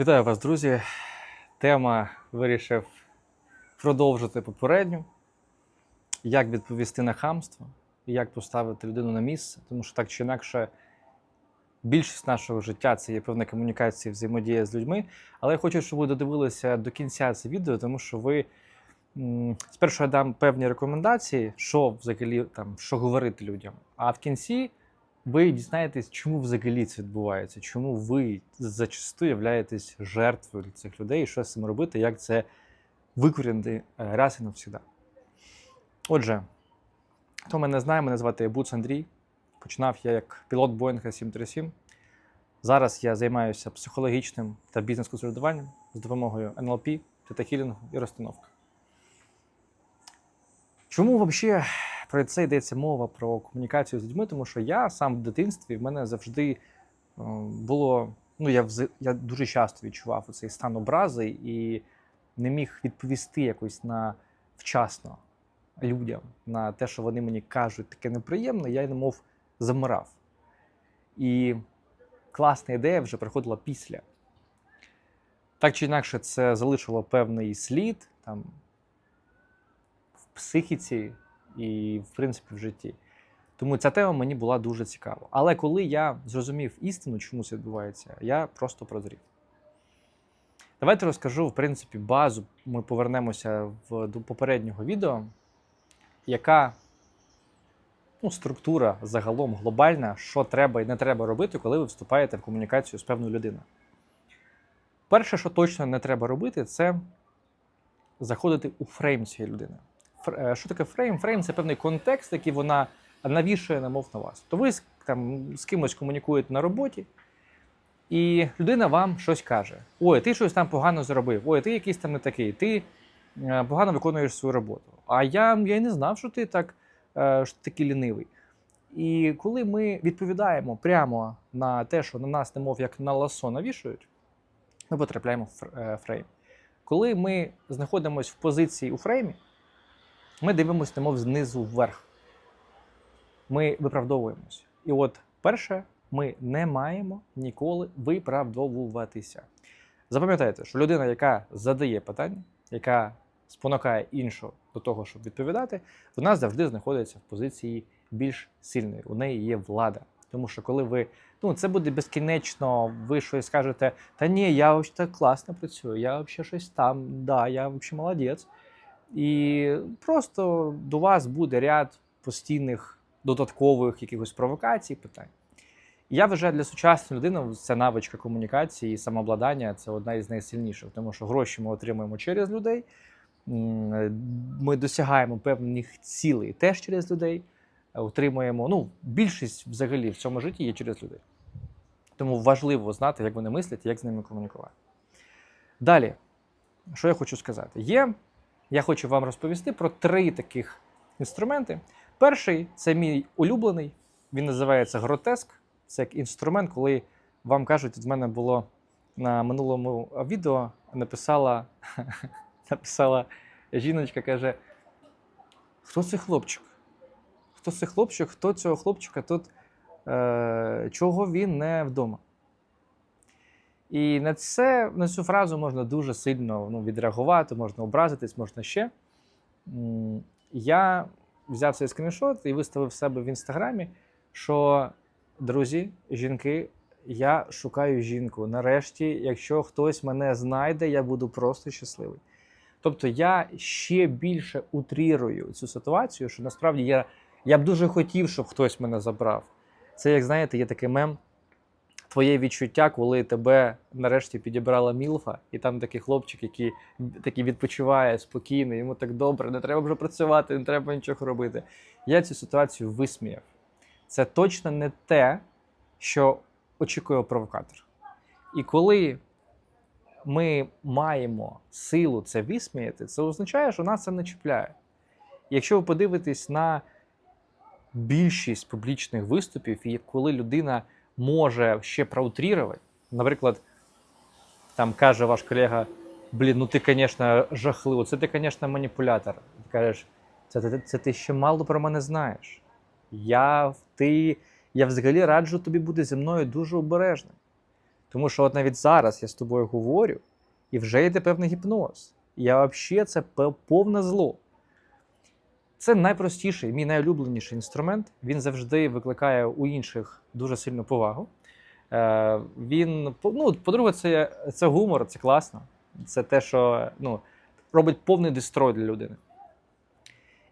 Вітаю вас, друзі. Тема вирішив продовжити попередню. Як відповісти на хамство і як поставити людину на місце, тому що так чи інакше більшість нашого життя це є певна комунікація, взаємодія з людьми. Але я хочу, щоб ви додивилися до кінця це відео, тому що ви спершу я дам певні рекомендації, що взагалі там, що говорити людям. А в кінці ви дізнаєтесь, чому взагалі це відбувається, чому ви зачасту являєтесь жертвою цих людей, і що з цим робити, як це викорінити е, раз і навсігда. Отже, хто мене знає, мене звати Буц Андрій. Починав я як пілот Боїнга 737. Зараз я займаюся психологічним та бізнес-консультуванням з допомогою НЛП, тета-хілінгу і розстановки. Чому взагалі про це йдеться мова про комунікацію з людьми? Тому що я сам в дитинстві в мене завжди е, було. Ну, я, я дуже часто відчував цей стан образи і не міг відповісти якось на вчасно людям на те, що вони мені кажуть таке неприємне, я немов замирав. І класна ідея вже приходила після. Так чи інакше, це залишило певний слід там, в психіці і, в принципі, в житті. Тому ця тема мені була дуже цікава. Але коли я зрозумів істину, чому це відбувається, я просто прозрів. Давайте розкажу, в принципі, базу. Ми повернемося в, до попереднього відео, яка ну, структура загалом глобальна, що треба і не треба робити, коли ви вступаєте в комунікацію з певною людиною. Перше, що точно не треба робити, це заходити у фрейм цієї людини. Е, Що таке фрейм? Фрейм це певний контекст, який вона навішує намов на вас. То ви там, з кимось комунікуєте на роботі, і людина вам щось каже: Ой, ти щось там погано зробив, ой, ти якийсь там не такий, ти е, погано виконуєш свою роботу. А я, я не знав, що ти так е, що такий лінивий. І коли ми відповідаємо прямо на те, що на нас, немов як на ласо навішують, ми потрапляємо в фр- фрейм. Коли ми знаходимося в позиції у фреймі, ми дивимося, немов знизу вверх. Ми виправдовуємося. І от перше, ми не маємо ніколи виправдовуватися. Запам'ятайте, що людина, яка задає питання, яка спонукає іншого до того, щоб відповідати, вона завжди знаходиться в позиції більш сильної. У неї є влада. Тому що коли ви, ну це буде безкінечно, ви щось скажете, та ні, я взагалі класно працюю, я взагалі щось там, да, я взагалі молодець. І просто до вас буде ряд постійних додаткових якихось провокацій, питань. Я вважаю, для сучасної людини ця навичка комунікації і самообладання це одна із найсильніших, тому що гроші ми отримуємо через людей. Ми досягаємо певних цілей теж через людей. Отримуємо, ну, більшість взагалі в цьому житті є через людей. Тому важливо знати, як вони мислять як з ними комунікувати. Далі, що я хочу сказати? Є, я хочу вам розповісти про три таких інструменти. Перший це мій улюблений, він називається гротеск. Це як інструмент, коли вам кажуть, от в мене було на минулому відео написала, написала жіночка, каже: хто цей хлопчик? Хто цей хлопчик? Хто цього хлопчика тут? Е, чого він не вдома? І на, це, на цю фразу можна дуже сильно ну, відреагувати, можна образитись, можна ще. Я взяв цей скріншот і виставив себе в інстаграмі, що друзі, жінки, я шукаю жінку. Нарешті, якщо хтось мене знайде, я буду просто щасливий. Тобто я ще більше утрірую цю ситуацію, що насправді я, я б дуже хотів, щоб хтось мене забрав. Це, як знаєте, є такий мем. Твоє відчуття, коли тебе нарешті підібрала Мілфа, і там такий хлопчик, який такий відпочиває спокійно, йому так добре, не треба вже працювати, не треба нічого робити. Я цю ситуацію висміяв. Це точно не те, що очікує провокатор. І коли ми маємо силу це висміяти, це означає, що нас це не чіпляє. Якщо ви подивитесь на більшість публічних виступів, і коли людина може ще проутрірувати, наприклад, там каже ваш колега: блін, ну ти, звісно, жахливо, це ти, звісно, маніпулятор. Ти кажеш, це, це, це ти ще мало про мене знаєш. Я, ти, я взагалі раджу тобі бути зі мною дуже обережним. Тому що от навіть зараз я з тобою говорю, і вже йде певний гіпноз. Я взагалі це повне зло. Це найпростіший, мій найулюбленіший інструмент. Він завжди викликає у інших дуже сильну повагу. Е, він, ну, по-друге, це, це гумор, це класно. Це те, що ну, робить повний дестрой для людини.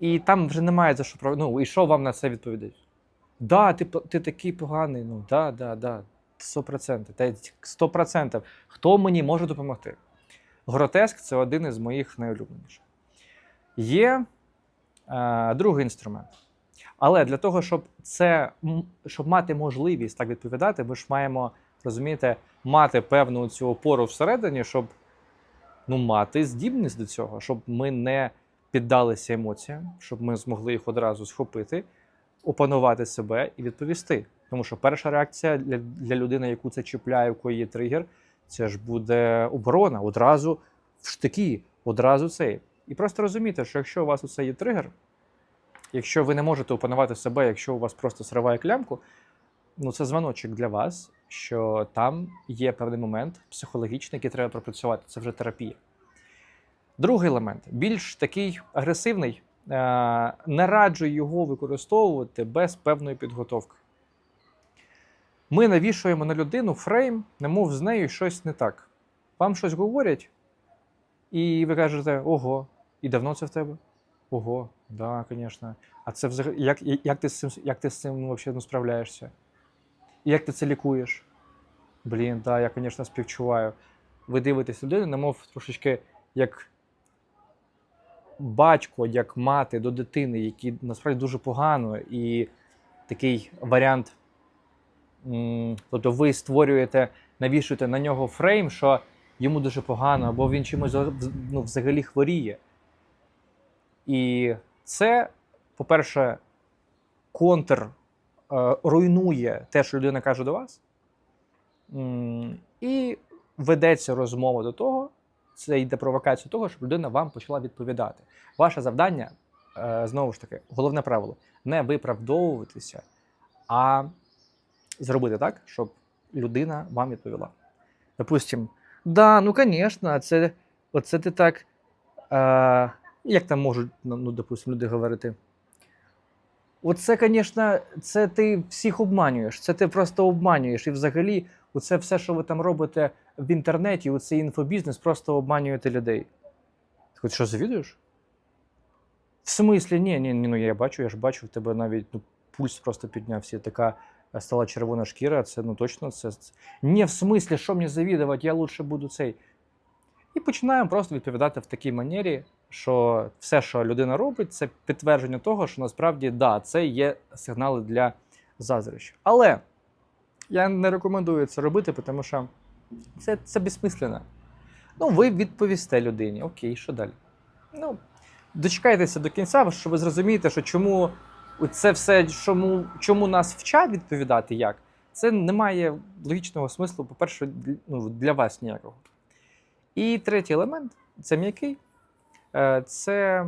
І там вже немає за що. Ну, і що вам на це відповідати? Да, ти, ти такий поганий. Ну, да, да, да. 100%. Та 100%. Хто мені може допомогти? Гротеск це один із моїх найулюбленіших. Є другий інструмент. Але для того, щоб це щоб мати можливість так відповідати, ми ж маємо розумієте, мати певну цю опору всередині, щоб ну, мати здібність до цього, щоб ми не піддалися емоціям, щоб ми змогли їх одразу схопити, опанувати себе і відповісти. Тому що перша реакція для, для людини, яку це чіпляє, у кої є тригер, це ж буде оборона, одразу в штики, одразу цей. І просто розуміти, що якщо у вас оце є тригер, якщо ви не можете опанувати себе, якщо у вас просто сриває клямку, ну це дзвоночок для вас, що там є певний момент психологічний, який треба пропрацювати. Це вже терапія. Другий елемент більш такий агресивний. Е, Не раджу його використовувати без певної підготовки. Ми навішуємо на людину фрейм, немов з нею щось не так. Вам щось говорять, і ви кажете: ого, і давно це в тебе? Ого, да, звісно. А це взагалі як, як, ти з цим, як ти з цим взагалі ну, справляєшся? І як ти це лікуєш? Блін, да, я, звісно, співчуваю. Ви дивитесь людину, немов трошечки як батько, як мати до дитини, які насправді дуже погано, і такий варіант. Тобто ви створюєте, навішуєте на нього фрейм, що йому дуже погано, або він чимось ну, взагалі хворіє. І це, по-перше, контр е, руйнує те, що людина каже до вас. І ведеться розмова до того, це йде провокація того, щоб людина вам почала відповідати. Ваше завдання, е, знову ж таки, головне правило не виправдовуватися, а зробити так, щоб людина вам відповіла. Допустим, да, ну звісно, це, оце ти так. Е, як там можуть, ну, ну, допустим, люди говорити? Оце, звісно, це ти всіх обманюєш, це ти просто обманюєш. І взагалі, оце все, що ви там робите в інтернеті, оцей інфобізнес, просто обманюєте людей. Ти хоч що завідуєш? В смислі, ні, ні, ні, ну я бачу, я ж бачу, в тебе навіть ну, пульс просто піднявся, така стала червона шкіра, це ну точно це. це- Ні, в смислі, що мені завідувати, я лучше буду цей. І починаємо просто відповідати в такій манері, що все, що людина робить, це підтвердження того, що насправді да, це є сигнали для заздрощів. Але я не рекомендую це робити, тому що це, це безсмислено. Ну, ви відповісте людині. Окей, що далі? Ну, дочекайтеся до кінця, щоб ви зрозумієте, що чому це все, чому, чому нас вчать відповідати як, це не має логічного смислу, по-перше, ну, для вас ніякого. І третій елемент це м'який, це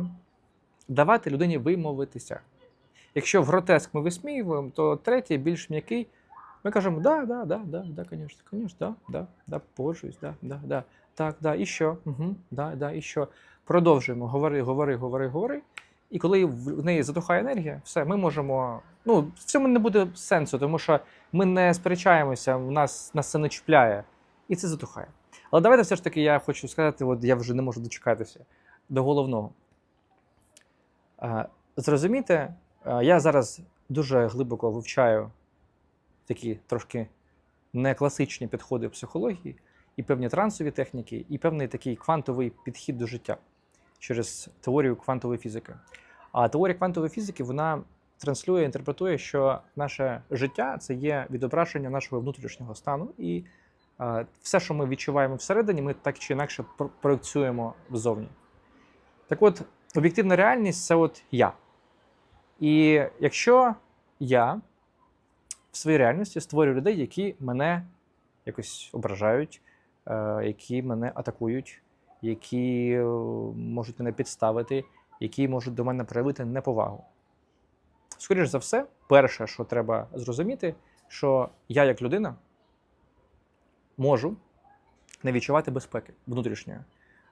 давати людині вимовитися. Якщо в гротеск ми висміюємо, то третій більш м'який. Ми кажемо, да, да, да, да, да, конечно, конечно, да, да, да, погоджуюсь, да, да, да, так, да, і що? Угу, да, да, і що? Продовжуємо, говори, говори, говори, говори. І коли в неї затухає енергія, все, ми можемо. Ну, в цьому не буде сенсу, тому що ми не сперечаємося, в нас, нас це не чіпляє, і це затухає. Але давайте все ж таки я хочу сказати, от я вже не можу дочекатися до головного. Е, Зрозумійте, е, я зараз дуже глибоко вивчаю такі трошки некласичні підходи в психології, і певні трансові техніки, і певний такий квантовий підхід до життя через теорію квантової фізики. А теорія квантової фізики вона транслює, інтерпретує, що наше життя це є відображення нашого внутрішнього стану, і е, все, що ми відчуваємо всередині, ми так чи інакше про- проєкціюємо взовні. Так от, об'єктивна реальність це от я. І якщо я в своїй реальності створюю людей, які мене якось ображають, е, які мене атакують, які е, можуть мене підставити, які можуть до мене проявити неповагу. Скоріше за все, перше, що треба зрозуміти, що я як людина можу не відчувати безпеки внутрішньої.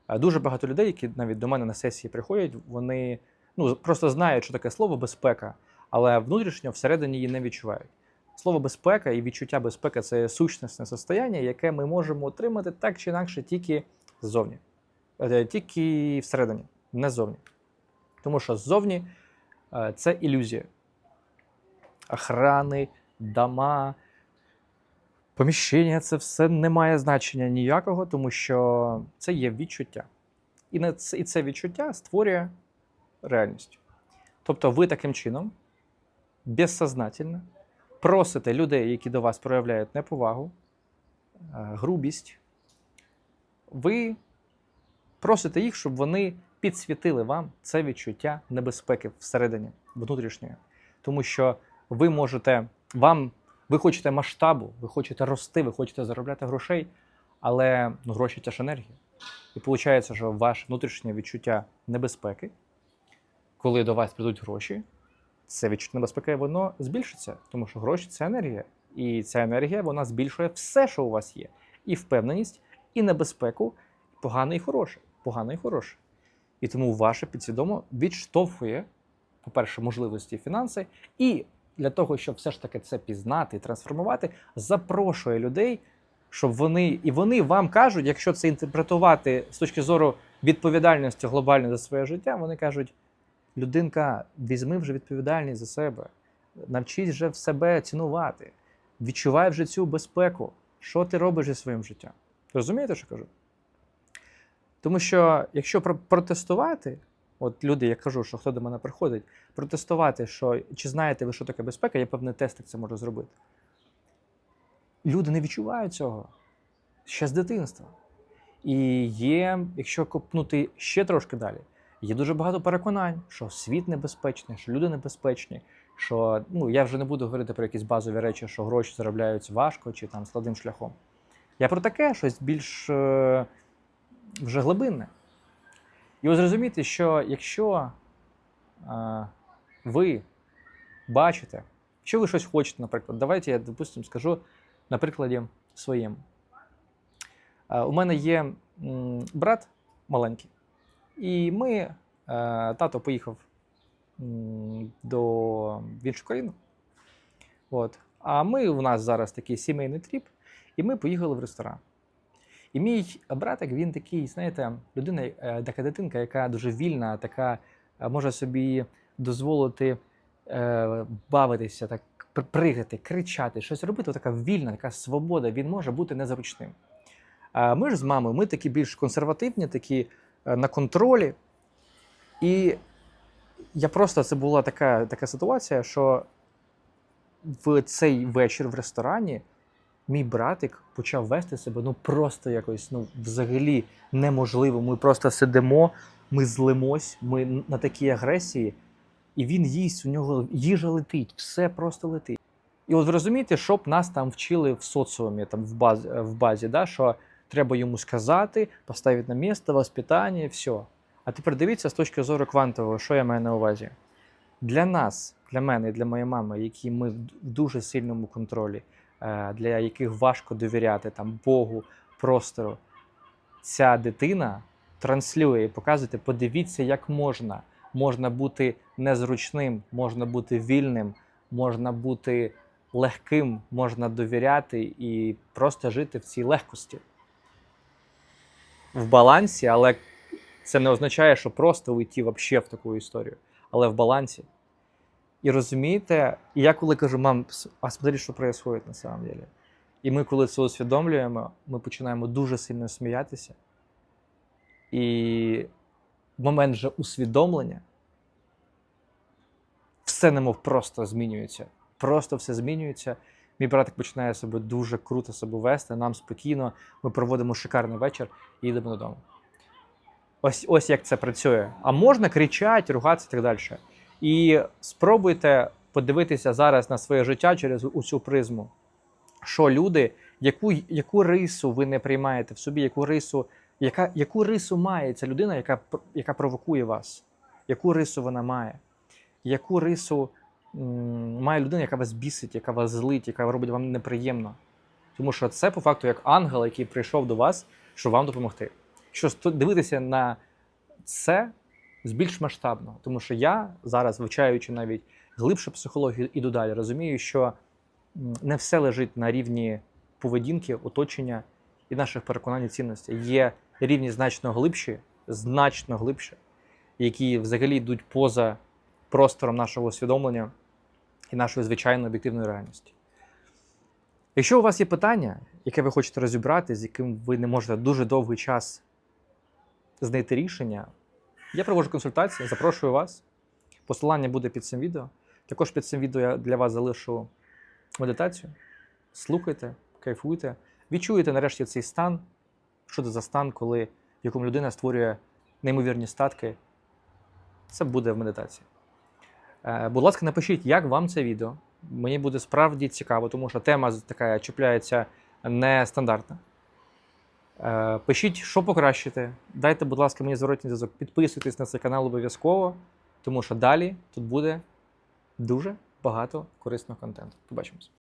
Е, Дуже багато людей, які навіть до мене на сесії приходять, вони ну, просто знають, що таке слово безпека, але внутрішньо всередині її не відчувають. Слово безпека і відчуття безпеки це сущностне состояння, яке ми можемо отримати так чи інакше тільки ззовні, Е, тільки всередині, не ззовні. Тому що ззовні е, це ілюзія. Охрани, дома, поміщення це все не має значення ніякого, тому що це є відчуття. І, це, і це відчуття створює реальність. Тобто ви таким чином, безсознательно, просите людей, які до вас проявляють неповагу, е, грубість, ви просите їх, щоб вони підсвітили вам це відчуття небезпеки всередині, внутрішньої. Тому що ви можете, вам, ви хочете масштабу, ви хочете рости, ви хочете заробляти грошей, але ну, гроші це ж енергія. І виходить, що ваше внутрішнє відчуття небезпеки, коли до вас прийдуть гроші, це відчуття небезпеки, воно збільшиться, тому що гроші це енергія. І ця енергія вона збільшує все, що у вас є. І впевненість, і небезпеку, погане і хороше. Погане і хороше. І тому ваше підсвідомо відштовхує, по-перше, можливості фінанси, і для того, щоб все ж таки це пізнати і трансформувати, запрошує людей, щоб вони і вони вам кажуть, якщо це інтерпретувати з точки зору відповідальності глобальної за своє життя, вони кажуть: людинка, візьми вже відповідальність за себе, навчись вже в себе цінувати, відчувай вже цю безпеку. Що ти робиш зі своїм життям? Розумієте, що кажу? Тому що якщо про- протестувати, от люди, я кажу, що хто до мене приходить, протестувати, що чи знаєте ви, що таке безпека, я певний тест як це можу зробити. Люди не відчувають цього ще з дитинства. І є, якщо копнути ще трошки далі, є дуже багато переконань, що світ небезпечний, що люди небезпечні, що ну я вже не буду говорити про якісь базові речі, що гроші заробляються важко чи там складним шляхом. Я про таке щось більш е, вже глибинне. І ви зрозумієте, що якщо е, ви бачите, якщо ви щось хочете, наприклад, давайте я, допустимо, скажу на прикладі своєму. Е, у мене є м, брат маленький, і ми, е, тато поїхав м, до в іншу країну. От. А ми у нас зараз такий сімейний тріп, і ми поїхали в ресторан. І мій братик, він такий, знаєте, людина, е, така дитинка, яка дуже вільна, така е, може собі дозволити е, бавитися, так пригати, кричати, щось робити. Така вільна, така свобода. Він може бути незручним. А ми ж з мамою, ми такі більш консервативні, такі на контролі. І я просто це була така, така ситуація, що в цей вечір в ресторані мій братик почав вести себе ну просто якось ну взагалі неможливо. Ми просто сидимо, ми злимось, ми на такій агресії, і він їсть, у нього їжа летить, все просто летить. І от ви розумієте, щоб нас там вчили в соціумі, там в базі, в базі да, що треба йому сказати, поставити на місце, воспитання, все. А тепер дивіться з точки зору квантового, що я маю на увазі. Для нас, для мене і для моєї мами, які ми в дуже сильному контролі, для яких важко довіряти там Богу, простору, ця дитина транслює і показує, подивіться, як можна. Можна бути незручним, можна бути вільним, можна бути легким, можна довіряти і просто жити в цій легкості. В балансі, але це не означає, що просто уйти вообще в таку історію, але в балансі. І розумієте, і я коли кажу, мам, а смотри, що відбувається на самом деле. І ми, коли це усвідомлюємо, ми починаємо дуже сильно сміятися. І момент же усвідомлення все немов просто змінюється. Просто все змінюється. Мій братик починає себе дуже круто себе вести, нам спокійно, ми проводимо шикарний вечір і їдемо додому. Ось, ось як це працює. А можна кричати, ругатися і так далі. І спробуйте подивитися зараз на своє життя через усю призму. Що люди, яку, яку рису ви не приймаєте в собі, яку рису, яка, яку рису має ця людина, яка, яка провокує вас? Яку рису вона має? Яку рису м, має людина, яка вас бісить, яка вас злить, яка робить вам неприємно? Тому що це по факту як ангел, який прийшов до вас, щоб вам допомогти. Що дивитися на це з більш масштабно, тому що я зараз, вивчаючи навіть глибше психологію, іду далі, розумію, що не все лежить на рівні поведінки, оточення і наших переконань і цінностей. Є рівні значно глибші, значно глибші, які взагалі йдуть поза простором нашого усвідомлення і нашої звичайної об'єктивної реальності. Якщо у вас є питання, яке ви хочете розібрати, з яким ви не можете дуже довгий час знайти рішення, я проводжу консультації, запрошую вас. Посилання буде під цим відео. Також під цим відео я для вас залишу медитацію. Слухайте, кайфуйте, відчуєте нарешті цей стан. Що це за стан, коли в якому людина створює неймовірні статки. Це буде в медитації. Е, Будь ласка, напишіть, як вам це відео. Мені буде справді цікаво, тому що тема така чіпляється нестандартна. Е, Пишіть, що покращити. Дайте, будь ласка, мені зворотній зв'язок. Підписуйтесь на цей канал обов'язково, тому що далі тут буде дуже багато корисного контенту. Побачимось.